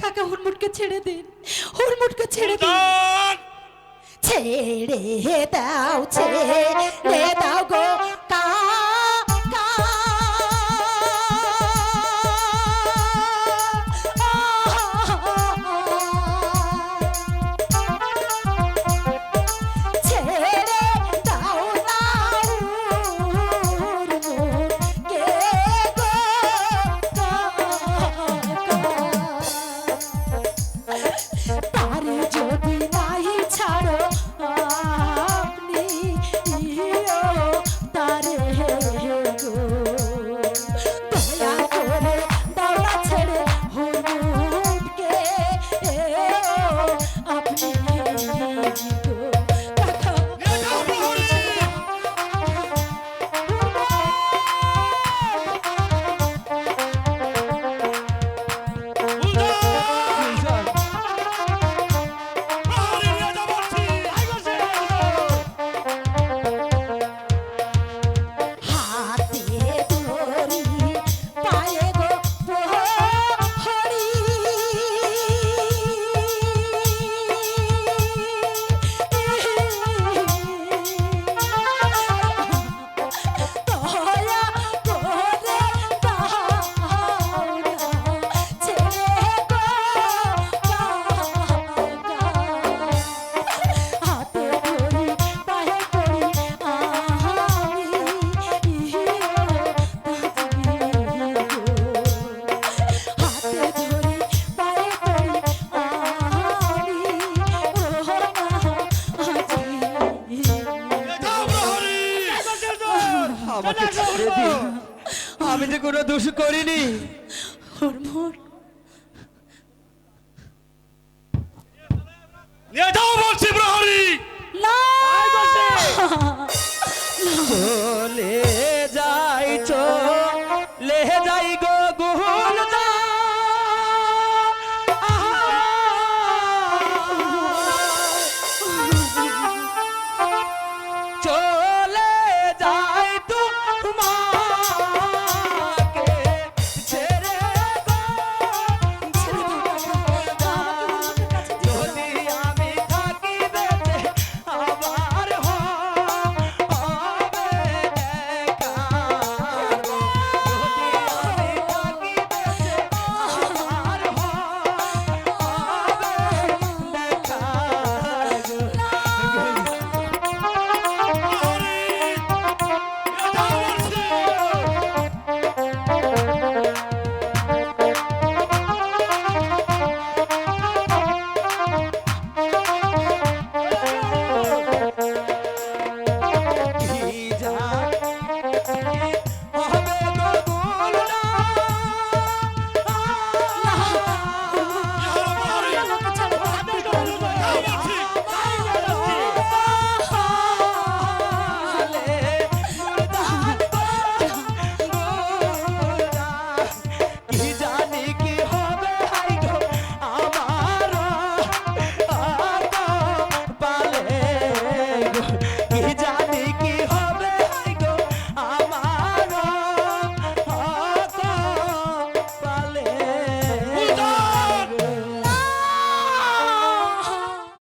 কাকা হুড়মুটকে ছেড়ে দিন হুড়মুটকে ছেড়ে দিন। ছেড়ে দাও ছেড়ে Oh. আমি তো কোনো দোষ করিনি। oh, নিয়ে যাও বলছি প্রহরী!